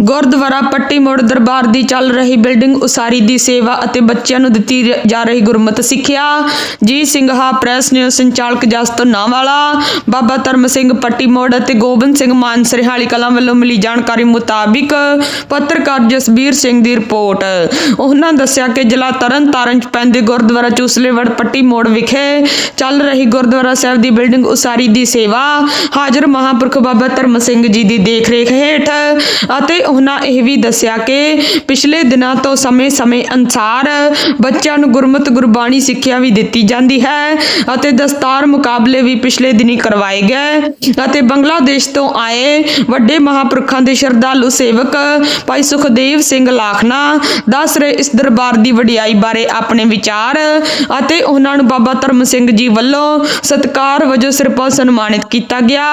ਗੁਰਦੁਆਰਾ ਪੱਟੀ ਮੋੜ ਦਰਬਾਰ ਦੀ ਚੱਲ ਰਹੀ ਬਿਲਡਿੰਗ ਉਸਾਰੀ ਦੀ ਸੇਵਾ ਅਤੇ ਬੱਚਿਆਂ ਨੂੰ ਦਿੱਤੀ ਰ- ਜਾ ਰਹੀ ਗੁਰਮਤ ਸਿੱਖਿਆ। ਜੀ ਸਿੰਘਾ, ਪ੍ਰੈਸ ਨਿਊਜ਼ ਸੰਚਾਲਕ ਜਸਤ ਨਾਵਾਲਾ, ਬਾਬਾ ਧਰਮ ਸਿੰਘ ਪੱਟੀ ਮੋੜ ਅਤੇ ਗੋਬਿੰਦ ਸਿੰਘ ਮਾਨ ਸਰਹਾਲੀ ਕਲਾਂ ਵੱਲੋਂ ਮਿਲੀ ਜਾਣਕਾਰੀ ਮੁਤਾਬਿਕ ਪੱਤਰਕਾਰ ਜਸਬੀਰ ਸਿੰਘ ਦੀ ਰਿਪੋਰਟ। ਉਹਨਾਂ ਦੱਸਿਆ ਕਿ ਜ਼ਿਲ੍ਹਾ ਤਰਨਤਾਰਨ ਚ ਪੈਂਦੇ ਗੁਰਦੁਆਰਾ ਚੂਸਲੇਵੜ ਪੱਟੀ ਮੋੜ ਵਿਖੇ ਚੱਲ ਰਹੀ ਗੁਰਦੁਆਰਾ ਸਾਹਿਬ ਦੀ ਬਿਲਡਿੰਗ ਉਸਾਰੀ ਦੀ ਸੇਵਾ। ਹਾਜ਼ਰ ਮਹਾਂਪੁਰਖ ਬਾਬਾ ਧਰਮ ਸਿੰਘ ਜੀ ਦੀ ਦੇਖਰੇਖ ਹੇਠ ਅਤੇ ਉਹਨਾਂ ਇਹ ਵੀ ਦੱਸਿਆ ਕਿ ਪਿਛਲੇ ਦਿਨਾਂ ਤੋਂ ਸਮੇਂ-ਸਮੇਂ ਅਨਸਾਰ ਬੱਚਿਆਂ ਨੂੰ ਗੁਰਮਤ ਗੁਰਬਾਣੀ ਸਿੱਖਿਆ ਵੀ ਦਿੱਤੀ ਜਾਂਦੀ ਹੈ ਅਤੇ ਦਸਤਾਰ ਮੁਕਾਬਲੇ ਵੀ ਪਿਛਲੇ ਦਿਨੀ ਕਰਵਾਏ ਗਏ ਅਤੇ ਬੰਗਲਾਦੇਸ਼ ਤੋਂ ਆਏ ਵੱਡੇ ਮਹਾਂਪੁਰਖਾਂ ਦੇ ਸ਼ਰਧਾਲੂ ਸੇਵਕ ਭਾਈ ਸੁਖਦੇਵ ਸਿੰਘ ਲਾਖਨਾ ਦੱਸ ਰਹੇ ਇਸ ਦਰਬਾਰ ਦੀ ਵਡਿਆਈ ਬਾਰੇ ਆਪਣੇ ਵਿਚਾਰ ਅਤੇ ਉਹਨਾਂ ਨੂੰ ਬਾਬਾ ਧਰਮ ਸਿੰਘ ਜੀ ਵੱਲੋਂ ਸਤਿਕਾਰ ਵਜੋਂ ਸਿਰਪਾ ਸਨਮਾਨਿਤ ਕੀਤਾ ਗਿਆ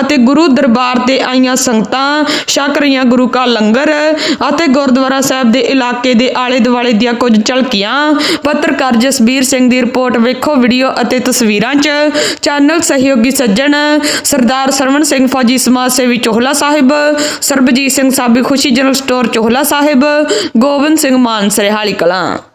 ਅਤੇ ਗੁਰੂ ਦਰਬਾਰ ਤੇ ਆਈਆਂ ਸੰਗਤਾਂ ਛਕ ਰਹੀਆਂ ਗੁਰੂ ਕਾ ਲੰਗਰ ਅਤੇ ਗੁਰਦੁਆਰਾ ਸਾਹਿਬ ਦੇ ਇਲਾਕੇ ਦੇ ਆਲੇ ਦੁਆਲੇ ਦੀਆਂ ਕੁਝ ਝਲਕੀਆਂ। ਪੱਤਰਕਾਰ ਜਸਬੀਰ ਸਿੰਘ ਦੀ ਰਿਪੋਰਟ ਵੇਖੋ ਵੀਡੀਓ ਅਤੇ ਤਸਵੀਰਾਂ 'ਚ ਚੈਨਲ ਸਹਿਯੋਗੀ ਸੱਜਣ ਸਰਦਾਰ ਸਰਵਣ ਸਿੰਘ ਫੌਜੀ ਸਮਾਜ ਸੇਵੀ ਚੋਹਲਾ ਸਾਹਿਬ, ਸਰਬਜੀਤ ਸਿੰਘ ਸਾਬੀ ਖੁਸ਼ੀ ਜਨਰਲ ਸਟੋਰ ਚੋਹਲਾ ਸਾਹਿਬ, ਗੋਬਿੰਦ ਸਿੰਘ ਮਾਨ ਸਰਹਾਲੀ ਕਲਾਂ।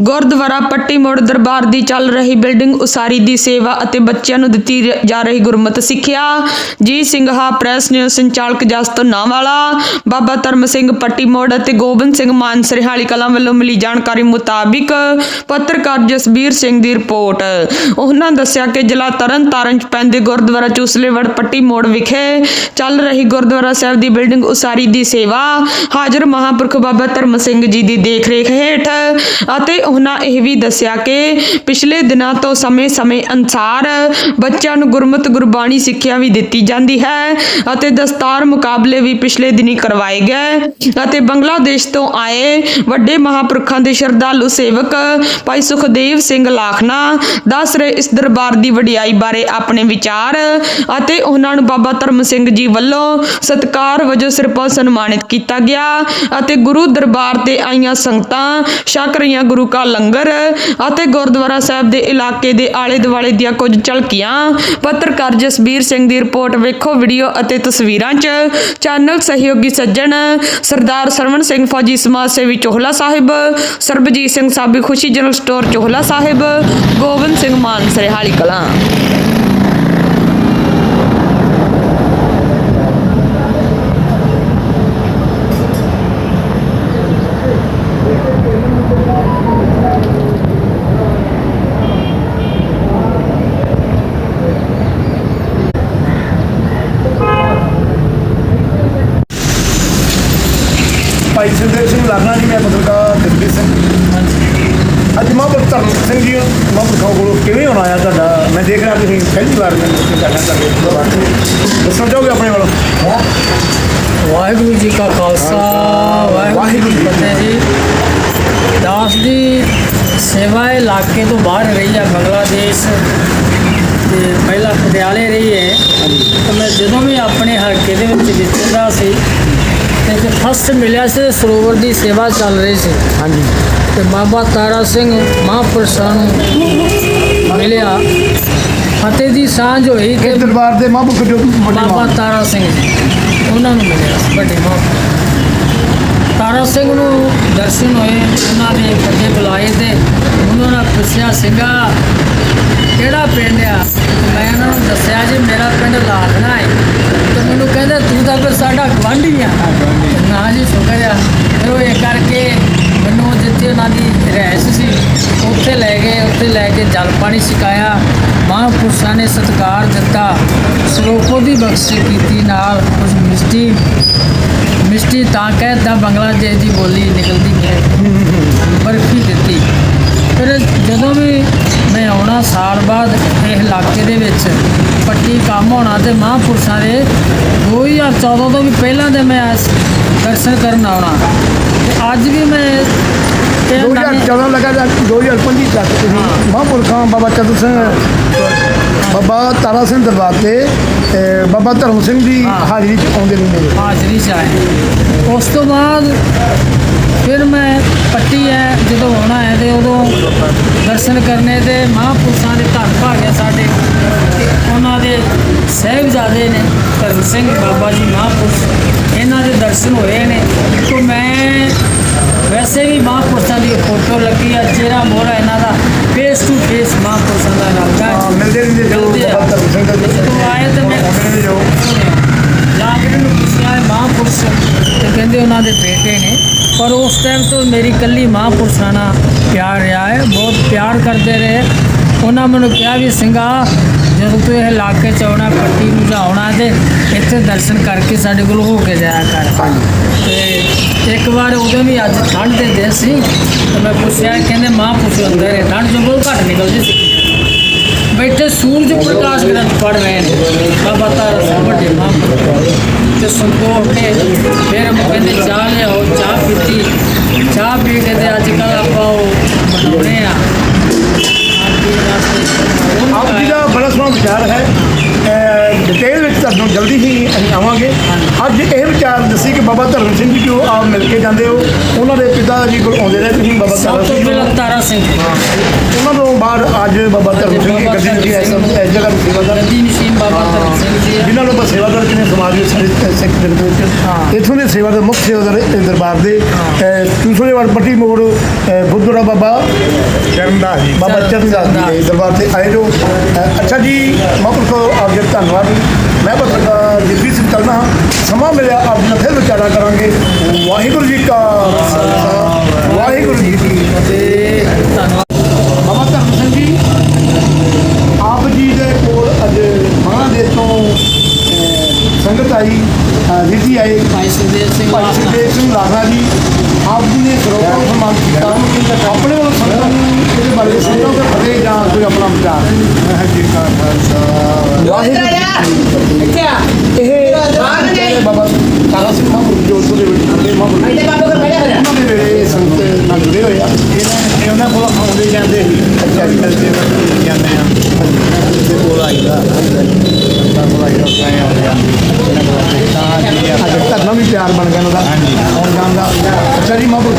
ਗੁਰਦੁਆਰਾ ਪੱਟੀ ਮੋੜ ਦਰਬਾਰ ਦੀ ਚੱਲ ਰਹੀ ਬਿਲਡਿੰਗ ਉਸਾਰੀ ਦੀ ਸੇਵਾ ਅਤੇ ਬੱਚਿਆਂ ਨੂੰ ਦਿੱਤੀ ਰ- ਜਾ ਰਹੀ ਗੁਰਮਤ ਸਿੱਖਿਆ। ਜੀ ਸਿੰਘਾ ਪ੍ਰੈਸ ਨਿਊਜ਼ ਸੰਚਾਲਕ ਜਸਤ ਨਾਵਾਲਾ, ਬਾਬਾ ਧਰਮ ਸਿੰਘ ਪੱਟੀ ਮੋੜ ਅਤੇ ਗੋਬਿੰਦ ਸਿੰਘ ਮਾਨ ਸਰਹਾਲੀ ਕਲਾਂ ਵੱਲੋਂ ਮਿਲੀ ਜਾਣਕਾਰੀ ਮੁਤਾਬਿਕ ਪੱਤਰਕਾਰ ਜਸਬੀਰ ਸਿੰਘ ਦੀ ਰਿਪੋਰਟ। ਉਹਨਾਂ ਦੱਸਿਆ ਕਿ ਜ਼ਿਲ੍ਹਾ ਤਰਨਤਾਰਨ ਚ ਪੈਂਦੇ ਗੁਰਦੁਆਰਾ ਚੂਸਲੇਵੜ ਪੱਟੀ ਮੋੜ ਵਿਖੇ ਚੱਲ ਰਹੀ ਗੁਰਦੁਆਰਾ ਸਾਹਿਬ ਦੀ ਬਿਲਡਿੰਗ ਉਸਾਰੀ ਦੀ ਸੇਵਾ ਹਾਜ਼ਰ ਮਹਾਂਪੁਰਖ ਬਾਬਾ ਧਰਮ ਸਿੰਘ ਜੀ ਦੀ ਦੇਖਰੇਖ ਹੇਠ ਅਤੇ ਉਹਨਾਂ ਇਹ ਵੀ ਦੱਸਿਆ ਕਿ ਪਿਛਲੇ ਦਿਨਾਂ ਤੋਂ ਸਮੇਂ-ਸਮੇਂ ਅਨਸਾਰ ਬੱਚਿਆਂ ਨੂੰ ਗੁਰਮਤ ਗੁਰਬਾਣੀ ਸਿੱਖਿਆ ਵੀ ਦਿੱਤੀ ਜਾਂਦੀ ਹੈ ਅਤੇ ਦਸਤਾਰ ਮੁਕਾਬਲੇ ਵੀ ਪਿਛਲੇ ਦਿਨੀ ਕਰਵਾਏ ਗਏ ਅਤੇ ਬੰਗਲਾਦੇਸ਼ ਤੋਂ ਆਏ ਵੱਡੇ ਮਹਾਂਪੁਰਖਾਂ ਦੇ ਸ਼ਰਧਾਲੂ ਸੇਵਕ ਭਾਈ ਸੁਖਦੇਵ ਸਿੰਘ ਲਾਖਨਾ ਦੱਸ ਰਹੇ ਇਸ ਦਰਬਾਰ ਦੀ ਵਡਿਆਈ ਬਾਰੇ ਆਪਣੇ ਵਿਚਾਰ ਅਤੇ ਉਹਨਾਂ ਨੂੰ ਬਾਬਾ ਧਰਮ ਸਿੰਘ ਜੀ ਵੱਲੋਂ ਸਤਿਕਾਰ ਵਜੋਂ ਸਿਰਪਾ ਸਨਮਾਨਿਤ ਕੀਤਾ ਗਿਆ ਅਤੇ ਗੁਰੂ ਦਰਬਾਰ ਤੇ ਆਈਆਂ ਸੰਗਤਾਂ, ਛਕ ਰਹੀਆਂ ਗੁਰੂ ਕਾ ਲੰਗਰ ਅਤੇ ਗੁਰਦੁਆਰਾ ਸਾਹਿਬ ਦੇ ਇਲਾਕੇ ਦੇ ਆਲੇ ਦੁਆਲੇ ਦੀਆਂ ਕੁਝ ਝਲਕੀਆਂ। ਪੱਤਰਕਾਰ ਜਸਬੀਰ ਸਿੰਘ ਦੀ ਰਿਪੋਰਟ ਵੇਖੋ ਵੀਡੀਓ ਅਤੇ ਤਸਵੀਰਾਂ 'ਚ ਚੈਨਲ ਸਹਿਯੋਗੀ ਸੱਜਣ ਸਰਦਾਰ ਸਰਵਣ ਸਿੰਘ ਫੌਜੀ ਸਮਾਜ ਸੇਵੀ ਚੋਹਲਾ ਸਾਹਿਬ, ਸਰਬਜੀਤ ਸਿੰਘ ਸਾਬੀ ਖੁਸ਼ੀ ਜਨਰਲ ਸਟੋਰ ਚੋਹਲਾ ਸਾਹਿਬ, ਗੋਬਿੰਦ ਸਿੰਘ ਮਾਨ ਸਰਹਾਲੀ ਕਲਾਂ। ਭਾਈ ਸੁਖਦੇਵ ਸਿੰਘ ਲਾਖਣਾ ਜੀ ਮੈਂ ਪੱਤਰਕਾਰ ਜਗਦੀਪ ਸਿੰਘ। ਅੱਜ ਮਹਾਂਪੁਰਖ ਧਰਮ ਸਿੰਘ ਜੀ ਮਹਾਂਪੁਰਖਾਂ ਕੋਲੋਂ ਕਿਵੇਂ ਆਉਣਾ ਆ ਤੁਹਾਡਾ? ਮੈਂ ਦੇਖ ਰਿਹਾ ਤੁਸੀਂ ਪਹਿਲੀ ਵਾਰ ਮੈਨੂੰ ਕਰਨਾ ਕਰਦੇ ਦੱਸਣਾ ਚਾਹੋਗੇ ਆਪਣੇ ਵੱਲੋਂ? ਵਾਹਿਗੁਰੂ ਜੀ ਕਾ ਖਾਲਸਾ ਵਾਹਿਗੁਰੂ ਜੀ ਫਤਿਹ ਜੀ। ਦਾਸ ਦੀ ਸੇਵਾ ਇਲਾਕੇ ਤੋਂ ਬਾਹਰ ਰਹੀ ਹੈ ਬੰਗਲਾਦੇਸ਼ ਤੇ ਪਹਿਲਾਂ ਪਟਿਆਲੇ ਰਹੀ ਹੈ। ਤਾਂ ਮੈਂ ਜਦੋਂ ਵੀ ਆਪਣੇ ਹਲਕੇ ਦੇ ਵਿੱਚ ਵਿਚਰਦਾ ਸੀ ਫਸਟ ਮਿਲਿਆ ਸੀ ਸਰੋਵਰ ਦੀ ਸੇਵਾ ਚੱਲ ਰਹੀ ਸੀ। ਹਾਂਜੀ। ਤੇ ਬਾਬਾ ਤਾਰਾ ਸਿੰਘ ਮਹਾਂਪੁਰਸ਼ਾਂ ਨੂੰ ਮਿਲਿਆ। ਫਤਿਹ ਦੀ ਸਾਂਝ ਹੋਈ ਕਿ ਦਰਬਾਰ ਦੇ ਮਹਾਂਪੁਰਖ ਜੋ ਬਾਬਾ ਤਾਰਾ ਸਿੰਘ ਉਹਨਾਂ ਨੂੰ ਮਿਲਿਆ ਵੱਡੇ ਮਾਂ। ਤਾਰਾ ਸਿੰਘ ਨੂੰ ਦਰਸ਼ਨ ਹੋਏ ਉਹਨਾਂ ਦੇ ਅੱਗੇ ਬੁਲਾਏ ਤੇ ਉਹਨਾਂ ਨੇ ਪੁੱਛਿਆ ਸਿੰਘਾ ਕਿਹੜਾ ਪਿੰਡ ਆ? ਮੈਂ ਉਹਨਾਂ ਨੂੰ ਦੱਸਿਆ ਜੀ ਮੇਰਾ ਪਿੰਡ ਲਾਖਣਾ ਹੈ ਤੇ ਮੈਨੂੰ ਕਹਿੰਦੇ ਤੂੰ ਤਾਂ ਫਿਰ ਸਾਡਾ ਗਵਾਂਢੀ ਆ ਹਾਂਜੀ ਸ਼ੁਕਰ ਫਿਰ ਉਹ ਇਹ ਕਰਕੇ ਮੈਨੂੰ ਜਿੱਥੇ ਉਹਨਾਂ ਦੀ ਰਹਿਸ਼ ਸੀ, ਉੱਥੇ ਲੈ ਗਏ, ਉੱਥੇ ਲੈ ਕੇ ਜਲ ਪਾਣੀ ਸਿਕਾਇਆ ਮਹਾਂਪੁਰਸ਼ਾਂ ਨੇ ਸਤਿਕਾਰ ਦਿੱਤਾ। ਸ਼ਲੋਕੋ ਦੀ ਬਖਸ਼ਿਸ਼ ਕੀਤੀ ਨਾਲ ਕੁਝ ਮਿਸ਼ਟੀ ਮਿਸ਼ਟੀ ਤਾਂ ਕਹਿਦਾ ਬੰਗਲਾਦੇਸ਼ ਦੀ ਬੋਲੀ ਨਿਕਲਦੀ ਹੈ ਬਰਫੀ ਦਿੱਤੀ। ਫਿਰ ਜਦੋਂ ਵੀ ਮੈਂ ਆਉਣਾ ਸਾਲ ਬਾਅਦ ਇਹ ਇਲਾਕੇ ਦੇ ਵਿੱਚ। ਪੱਟੀ ਕੰਮ ਹੋਣਾ ਤੇ ਮਹਾਂਪੁਰਸ਼ਾਂ ਦੇ 2014 ਤੋਂ ਵੀ ਪਹਿਲਾਂ ਦੇ ਮੈਂ ਦਰਸ਼ਨ ਕਰਨ ਆਉਣਾ। ਤੇ ਅੱਜ ਵੀ ਮੈਂ ਤੇ ਨਵੇਂ- 2014 ਲਗਾ 2025 ਤੱਕ ਤੁਸੀਂ ਮਹਾਂਪੁਰਖਾਂ ਬਾਬਾ ਚਤੁਰ ਸਿੰਘ ਬਾਬਾ ਤਾਰਾ ਸਿੰਘ ਦਰਬਾਰ ਤੇ ਬਾਬਾ ਧਰਮ ਸਿੰਘ ਦੀ ਹਾਜ਼ਰੀ ਚ ਆਉਂਦੇ ਨੇ। ਹਾਜ਼ਰੀ ਚ ਆਏ। ਉਸ ਤੋਂ ਬਾਅਦ ਫਿਰ ਮੈਂ ਪੱਟੀ ਹੈ ਜਦੋਂ ਆਉਣਾ ਹੈ ਤੇ ਉਦੋਂ ਦਰਸ਼ਨ ਕਰਨੇ ਤੇ ਮਹਾਂਪੁਰਸ਼ਾਂ ਦੇ ਧੰਨ ਭਾਗਿਆ ਸਾਡੇ। ਉਹਨਾਂ ਦੇ ਸਹਿਬਜ਼ਾਦੇ ਨੇ ਧਰਮ ਸਿੰਘ ਬਾਬਾ ਜੀ ਮਹਾਂਪੁਰਸ਼ ਇਹਨਾਂ ਦੇ ਦਰਸ਼ਨ ਹੋਏ ਨੇ। ਤੋਂ ਮੈਂ ਵੈਸੇ ਵੀ ਮਹਾਂਪੁਰਸ਼ਾਂ ਦੀ ਫੋਟੋ ਲੱਗੀ ਆ ਚਿਹਰਾ ਮੋਹਰਾ ਇਹਨਾਂ ਦਾ ਫੇਸ ਟੂ ਫੇਸ ਮਹਾਂਪੁਰਸ਼ਾਂ ਦਾ ਲੱਗਦਾ ਮਿਲਦੇ ਨਹੀਂ ਜੋ ਧਰਮ ਸਿੰਘ ਆਏ ਤੇ ਮੈਂ ਜਾ ਕੇ ਮੈਨੂੰ ਪੁੱਛਿਆ ਮਹਾਂਪੁਰਸ਼ ਤੇ ਕਹਿੰਦੇ ਉਹਨਾਂ ਦੇ ਬੇਟੇ ਨੇ। ਪਰ ਉਸ ਟਾਈਮ ਤੋਂ ਮੇਰੀ ਕੱਲੀ ਮਹਾਂਪੁਰਸ਼ਾਂ ਨਾਲ ਪਿਆਰ ਰਿਹਾ ਹੈ, ਬਹੁਤ ਪਿਆਰ ਕਰਦੇ ਰਹੇ। ਉਹਨਾਂ ਮੈਨੂੰ ਕਿਹਾ ਵੀ ਸਿੰਘਾ ਜਦੋਂ ਤੂੰ ਇਹ ਇਲਾਕੇ ਚ ਆਉਣਾ, ਪੱਟੀ ਨੂੰ ਜਾਉਣਾ ਤੇ ਇੱਥੇ ਦਰਸ਼ਨ ਕਰਕੇ ਸਾਡੇ ਕੋਲ ਹੋ ਕੇ ਜਾਇਆ ਕਰ। ਤੇ ਇੱਕ ਵਾਰ ਉਦੋਂ ਵੀ ਅੱਜ ਠੰਡ ਦੇ ਦਿਨ ਸੀ, ਤੇ ਮੈਂ ਪੁੱਛਿਆ, ਕਹਿੰਦੇ ਮਹਾਂਪੁਰਸ਼ ਅੰਦਰ ਹੈ, ਠੰਡ ਜੋ ਬਹੁਤ ਘੱਟ ਨਿਕਲਦੀ ਸੀ। ਬੈਠੇ ਸੂਰਜ ਪ੍ਰਕਾਸ਼ ਗ੍ਰੰਥ ਪੜ ਰਹੇ ਨੇ। ਬਾਬਾ ਤਾਰਾ ਸਾਹਿਬ ਵੱਡੇ ਮਹਾਂਪੁਰਖ ਤੇ ਸੰਤੋਖ ਕੇ ਫਿਰ ਕਹਿੰਦੇ ਚਾਹ ਲਿਆਓ ਚਾਹ ਪੀਤੀ। ਚਾਹ ਪੀ ਕੇ ਤੇ ਅੱਜ ਕੱਲ ਆਪਾਂ ਉਹ ਬਣਾਉਣੇ ਆ। ਆਪ ਜੀ ਦਾ ਬੜਾ ਸੋਹਣਾ ਵਿਚਾਰ ਹੈ ਡਿਟੇਲ ਵਿੱਚ ਤੁਹਾਨੂੰ ਜਲਦੀ ਹੀ ਅਸੀਂ ਆਵਾਂਗੇ। ਅੱਜ ਇਹ ਵਿਚਾਰ ਦੱਸੀ ਕਿ ਬਾਬਾ ਧਰਮ ਸਿੰਘ ਜੀ ਜੋ ਆਪ ਮਿਲ ਕੇ ਜਾਂਦੇ ਹੋ? ਉਹਨਾਂ ਦੇ ਪਿਤਾ ਜੀ ਕੋਲ ਆਉਂਦੇ ਰਹੇ ਤੁਸੀਂ ਬਾਬਾ ਧਰਮ ਸਿੰਘ ਜੀ ਪਹਿਲਾਂ ਤਾਰਾ ਸਿੰਘ ਉਹਨਾਂ ਤੋਂ ਬਾਅਦ ਅੱਜ ਬਾਬਾ ਧਰਮ ਸਿੰਘ ਜੀ ਗੱਦੀ ਜੀ ਇਸ ਇਸ ਜਗ੍ਹਾ ਦੀ ਸੇਵਾਦਾਰ ਨਦੀ ਨਸ਼ੀਨ ਬਾਬਾ ਧਰਮ ਸਿੰਘ ਜੀ ਜਿਨ੍ਹਾਂ ਨੂੰ ਆਪਾਂ ਸੇਵਾਦਾਰ ਕਿਨੇ ਸਮਾਜ ਦੇ ਸਾਰੇ ਸਿੱਖ ਜਗਤ ਵਿੱਚ। ਇੱਥੋਂ ਦੇ ਸੇਵਾਦਾਰ ਮੁੱਖ ਸੇਵਾਦਾਰ ਦਰਬਾਰ ਦੇ ਚੂਸੋਲੇ ਵਾਲ ਪੱਟੀ ਮੋੜ ਗੁਰਦੁਆਰਾ ਬਾਬਾ ਚਰਨਦਾਸ ਜੀ। ਬਾਬਾ ਚਰਨਦਾਸ ਜੀ ਦੇ ਦਰਬਾਰ ਤੇ ਆਏ ਜੋ। ਅੱਛਾ ਜੀ ਮਹਾਂਪੁਰਖੋ ਆਪ ਜੀ ਧੰਨਵਾਦ। ਮੈਂ ਪੱਤਰਕਾਰ ਜਗਦੀਪ ਸਿੰਘ ਚੱਲਦਾ ਹਾਂ। ਸਮਾਂ ਮਿਲਿਆ ਆਪ ਜੀ ਨਾਲ ਫਿਰ ਵਿਚਾਰਾ ਕਰਾਂਗੇ। ਵਾਹਿਗੁਰੂ ਜੀ ਕਾ ਵਾਹਿਗੁਰੂ ਜੀ ਕੀ ਫਤਿਹ ਧੰਨਵਾਦ ਬਾਬਾ ਧਰਮ ਸਿੰਘ ਜੀ ਆਪ ਜੀ ਦੇ ਕੋਲ ਅੱਜ ਬਾਂਗਲਾਦੇਸ਼ ਤੋਂ ਅਹ, ਸੰਗਤ ਆਈ ਅਹ, ਵੀਰ ਜੀ ਆਏ ਭਾਈ ਸੁਖਦੇਵ ਸਿੰਘ ਭਾਈ ਲਾਖਾ। ਸੁਖਦੇਵ ਸਿੰਘ ਲਾਖਾ ਜੀ ਆਪ ਜੀ ਨੇ ਸਰੋਵਰ ਨੂੰ ਸਨਮਾਨ ਕੀਤਾ ਆਪਣੇ ਵੱਲੋਂ ਸੰਗਤਾਂ ਸੰਗਤਾਂ ਦੇ ਫਤਿਹ ਜਾਂ ਕੋਈ ਆਪਣਾ ਵਿਚਾਰ ਵਾਹਿਗੁਰੂ ਜੀ ਕਾ ਖਾਲਸਾ ਵਾਹਿਗੁਰੂ ਜੀ ਕੀ ਫਤਿਹ। ਇਹ ਜਿਹੜੇ ਬਾਬਾ ਤਾਰਾ ਸਿੰਘ ਮਹਾਂਪੁਰਖ ਜੋ ਉਸ ਦੇ ਵਿੱਚ ਖੜੇ ਮਹਾਂਪੁਰਖ ਉਹਨਾਂ ਦੇ ਵੇਲੇ ਸੰਗਤ ਨਾਲ ਜੁੜੇ ਹੋਏ ਆ। ਇਹਨਾਂ ਇਹ ਉਹਨਾਂ ਕੋਲ ਆਉਂਦੇ ਜਾਂਦੇ ਸੀ। ਅੱਛਾ ਜੀ ਕਰਦੇ ਜਾਂਦੇ ਆ। ਦੇ ਕੋਲ ਆਈਦਾ ਤਾਂ ਕੋਲ ਆਈਦਾ ਕਾਇ ਆਉਂਦੇ ਆ ਇਹਨਾਂ ਕੋਲ ਤਾਂ ਜੀ ਅੱਜ ਧਰਨਾ ਵੀ ਪਿਆਰ ਬਣ ਗਿਆ ਉਹਨਾਂ ਦਾ। ਹਾਂਜੀ। ਆਉਣ ਜਾਣ ਦਾ। ਅੱਛਾ ਜੀ ਮਹਾਂਪੁਰਖ